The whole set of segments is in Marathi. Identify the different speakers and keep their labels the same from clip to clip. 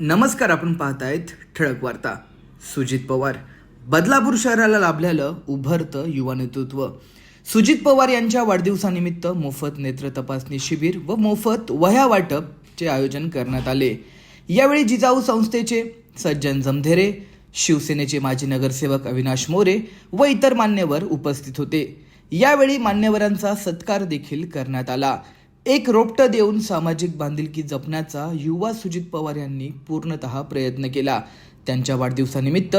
Speaker 1: नमस्कार आपण पाहतायत ठळक वार्ता. सुजित पवार. बदलापूर शहराला लाभलेलं उभरतं युवा नेतृत्व. सुजित पवार यांच्या वाढदिवसानिमित्त मोफत नेत्र तपासणी शिबिर व मोफत वह्या वाटपचे आयोजन करण्यात आले. यावेळी जिजाऊ संस्थेचे सज्जन जमधेरे शिवसेनेचे माजी नगरसेवक अविनाश मोरे व इतर मान्यवर उपस्थित होते. यावेळी मान्यवरांचा सत्कार देखील करण्यात आला. एक रोपटं देऊन सामाजिक बांधिलकी जपण्याचा युवा सुजित पवार यांनी पूर्णतः प्रयत्न केला. त्यांच्या वाढदिवसानिमित्त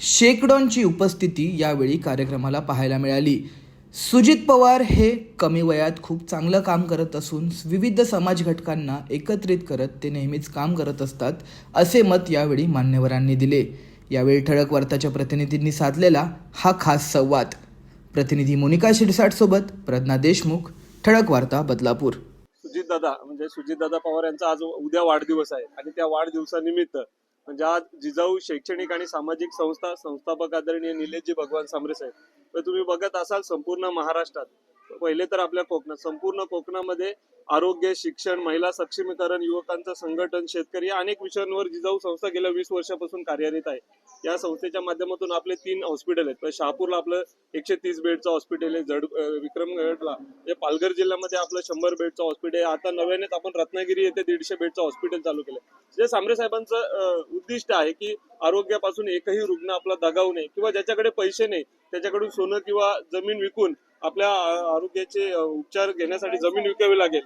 Speaker 1: शेकडोंची उपस्थिती यावेळी कार्यक्रमाला पाहायला मिळाली. सुजित पवार हे कमी वयात खूप चांगलं काम करत असून विविध समाज घटकांना एकत्रित करत ते नेहमीच काम करत असतात असे मत यावेळी मान्यवरांनी दिले. यावेळी ठळक वार्ताच्या प्रतिनिधींनी साधलेला हा खास संवाद. प्रतिनिधी मोनिका शिरसाट सोबत प्रज्ञा देशमुख ठळक वार्ता बदलापूर.
Speaker 2: सुजितदादा म्हणजे सुजितदादा पवार यांचा आज उद्या वाढदिवस आहे आणि त्या वाढदिवसानिमित्त म्हणजे आज जिजाऊ शैक्षणिक आणि सामाजिक संस्था संस्थापक आदरणीय निलेशजी भगवान सामरे साहेब. तर तुम्ही बघत असाल संपूर्ण महाराष्ट्रात. पहिले तर आपल्या कोकणात संपूर्ण कोकणामध्ये आरोग्य शिक्षण महिला सक्षमीकरण युवकांचं संघटन शेतकरी या अनेक विषयांवर जिजाऊ संस्था गेल्या वीस वर्षापासून कार्यरत आहे. या संस्थेच्या माध्यमातून आपले तीन हॉस्पिटल आहेत. तर शहापूरला आपलं एकशे तीस बेडचं हॉस्पिटल आहे जड विक्रमगडला. हे पालघर जिल्ह्यामध्ये आपलं शंभर बेडचं हॉस्पिटल आहे. आता नव्यानेच आपण रत्नागिरी येथे दीडशे बेडचं हॉस्पिटल चालू केलं जे सांबरे साहेबांचं उद्दिष्ट आहे की आरोग्यापासून एकही रुग्ण आपला दगावू नये किंवा ज्याच्याकडे पैसे नाही त्याच्याकडून सोनं किंवा जमीन विकून आपल्या आरोग्याचे उपचार घेण्यासाठी जमीन विकावी लागेल.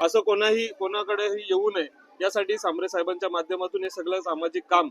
Speaker 2: असं कोणाही कोणाकडेही येऊ नये. यासाठी सामरे साहेबांच्या माध्यमातून हे सगळं सामाजिक काम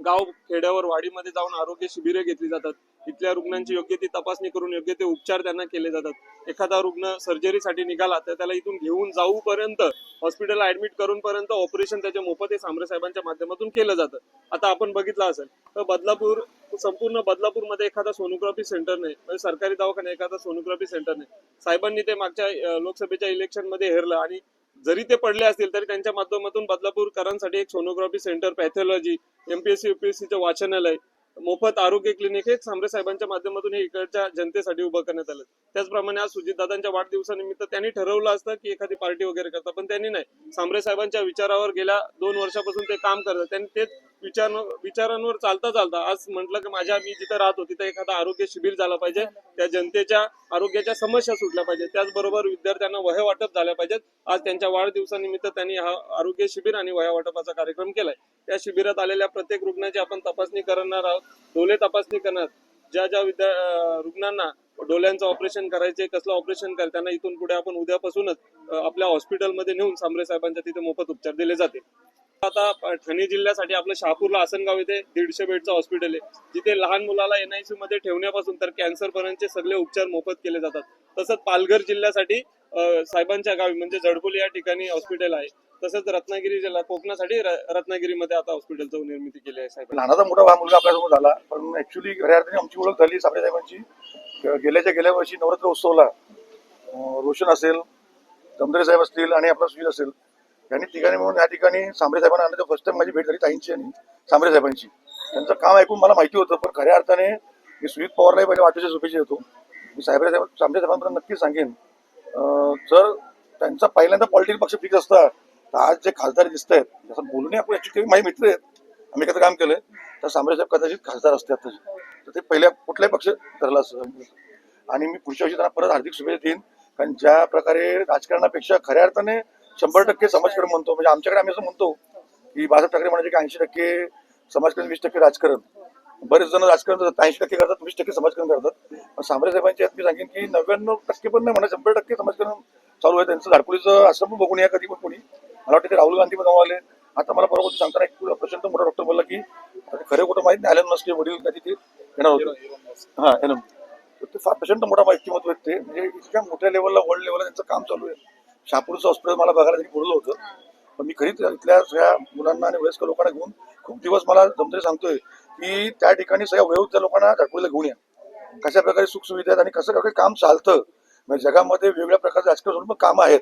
Speaker 2: गाव खेड्यावर वाडीमध्ये जाऊन आरोग्य शिबिरे घेतली जातात. इथल्या रुग्णांची योग्य ती तपासणी करून योग्य ते उपचार त्यांना केले जातात. एखादा रुग्ण सर्जरीसाठी निघाला तर त्याला इथून घेऊन जाऊपर्यंत हॉस्पिटलला ऍडमिट करून पर्यंत ऑपरेशन त्याच्या मोफत हे सामरे साहेबांच्या माध्यमातून केलं जातं. आता आपण बघितलं असेल तर बदलापूर संपूर्ण बदलापूरमध्ये एखादा सोनोग्राफी सेंटर नाही म्हणजे सरकारी दवाखाना एखादा सोनोग्राफी सेंटर नाही. साहेबांनी ते मागच्या लोकसभेच्या इलेक्शनमध्ये हेरलं आणि जरी ते पडले असतील तरी त्यांच्या माध्यमातून बदलापूरकरांसाठी एक सोनोग्राफी सेंटर पॅथॉलॉजी एमपीएससी युपीएससीचं वाचनालय मोफत आरोग्य क्लिनिक हे सांबरे साहेबांच्या माध्यमातून हे इकडच्या जनतेसाठी उभं करण्यात आलं. त्याचप्रमाणे आज सुजितदादांच्या वाढदिवसानिमित्त त्यांनी ठरवलं असतं की एखादी पार्टी वगैरे करतात पण त्यांनी नाही. सामरे साहेबांच्या विचारावर गेल्या दोन वर्षापासून ते काम करतात. त्यांनी तेच विचार विचारांवर चालता चालता आज म्हटलं की माझ्या मी जिथं राहतो तिथं एखादा आरोग्य शिबिर झालं पाहिजे. त्या जनतेच्या आरोग्याच्या समस्या सुटल्या पाहिजेत. त्याचबरोबर विद्यार्थ्यांना वह्या वाटप झाल्या पाहिजेत. आज त्यांच्या वाढदिवसानिमित्त त्यांनी हा आरोग्य शिबिर आणि वह्या वाटपाचा कार्यक्रम केलाय. त्या शिबिरात आलेल्या प्रत्येक रुग्णाची आपण तपासणी करणार आहोत. डोले तपासणी करणार. ज्या ज्या विद्या रुग्णांना डोळ्यांचं ऑपरेशन करायचे कसलं ऑपरेशन करायचं त्यांना इथून पुढे आपण उद्यापासूनच आपल्या हॉस्पिटलमध्ये नेऊन सामरे साहेबांच्या तिथे मोफत उपचार दिले जाते आता ठाणे जिल्ह्यासाठी आपलं शहापूरला आसनगाव येथे दीडशे बेडचं हॉस्पिटल आहे. जिथे लहान मुलाला एनआयसी मध्ये ठेवण्यापासून तर कॅन्सर पर्यंतचे सगळे उपचार मोफत केले जातात. तसंच पालघर जिल्ह्यासाठी साहेबांच्या गावी म्हणजे जडबोली या ठिकाणी हॉस्पिटल आहे. तसंच रत्नागिरी जिल्हा कोकणासाठी रत्नागिरीमध्ये आता हॉस्पिटलचं निर्मिती केली आहे साहेब
Speaker 3: लहानाचा मोठा हा मुलगा आपल्यासमोर झाला पण ऍक्च्युली खऱ्या अर्थाने आमची ओळख झाली साबळे साहेबांची गेल्याच्या गेल्या वर्षी नवरात्र उत्सवला रोशन असेल दमदरे साहेब असतील आणि आपला सुजित असेल. त्यांनी ठिकाणी म्हणून या ठिकाणी सांबरे साहेबांना आणलं. फर्स्ट टाइम माझी भेट झाली ताईंची आणि सांबरे साहेबांची. त्यांचं काम ऐकून मला माहिती होतं पण खऱ्या अर्थाने मी सुजित पवारलाही पहिले वाटेच्या शुभेच्छा देतो मी साहेब साहेब सांबरे साहेबांपर्यंत नक्की सांगेन. जर त्यांचा पहिल्यांदा पॉलिटिकल पक्ष फिक्स असता तर आज जे खासदार दिसत आहेत जसं बोलून आपण ऍक्च्युली माझे मित्र आहेत. आम्ही एकत्र काम केलंय. तर सांबरे साहेब कदाचित खासदार असते आता तर ते पहिल्या कुठलाही पक्ष धरला आणि मी पुढच्या वर्षी त्यांना परत हार्दिक शुभेच्छा देईन. कारण ज्या प्रकारे राजकारणापेक्षा खऱ्या अर्थाने शंभर टक्के समाजकारण म्हणतो. म्हणजे आमच्याकडे आम्ही असं म्हणतो की बाळासाहेब ठाकरे म्हणायचे की ऐंशी टक्के समाजकारण वीस टक्के राजकारण. बरेच जण राजकारण ऐंशी टक्के करतात वीस टक्के समाजकारण करतात. पण सांबरे साहेबांच्या यात मी सांगेन की नव्याण्णव टक्के पण नाही म्हणा शंभर टक्के समाजकारण चालू आहे. त्यांचं झाडपुलीचं आश्रम पण बघून या कधी पण कोणी. मला वाटतं ते राहुल गांधी पण आले. आता मला बरोबर सांगताना एक प्रचंड मोठा डॉक्टर बोलला की खरं कुठं माहीत नाही. आलं नसते वडील कधी ते येणार होते. हा एनम ते फार प्रचंड मोठा व्यक्तिमत्व आहेत ते. म्हणजे इतक्या मोठ्या लेवलला वर्ल्ड लेवलला त्यांचं काम चालू आहे. शहापूरचं हॉस्पिटल मला बघायला त्यांनी बोललं होतं. पण मी खरीच इथल्या सगळ्या मुलांना आणि वयस्कर लोकांना घेऊन खूप दिवस मला जमतरी सांगतोय की त्या ठिकाणी सगळ्या वयोवृद्ध लोकांना झाडपुरीला घेऊन या. कशा प्रकारे सुखसुविधा आहेत आणि कसं प्रकारे काम चालतं. म्हणजे जगामध्ये वेगवेगळ्या प्रकारचे आजकाल पण कामं आहेत.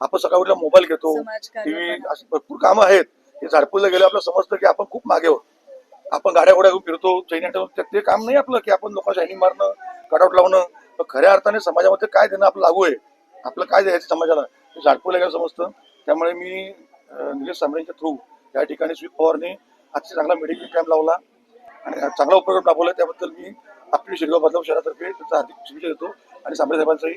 Speaker 3: आपण सकाळी उठल्या मोबाईल घेतो टीव्ही. अशी भरपूर कामं आहेत. हे झाडपूरला गेलं आपल्याला समजतं की आपण खूप मागे आहोत. आपण गाड्या घोड्या घेऊन फिरतो चैन्या ठेवून ते- काम नाही आपलं की आपण लोकांना शायनिंग मारणं कटआउट लावणं. खऱ्या अर्थाने समाजामध्ये काय देणं आपलं लागू आहे आपलं काय द्यायचं समाजाला? हे झाडपूरला लागेल समजतं. त्यामुळे मी निलेश सांबरेंच्या थ्रू या ठिकाणी स्वीप पवारने आजचा चांगला मेडिकल कॅम्प लावला. आणि चांगला उपक्रम राबवला. त्याबद्दल मी आपली शिरगाव बदलाव शहरातर्फे त्याचा हार्दिक शुभेच्छा देतो. आणि सांबरे साहेबांचाही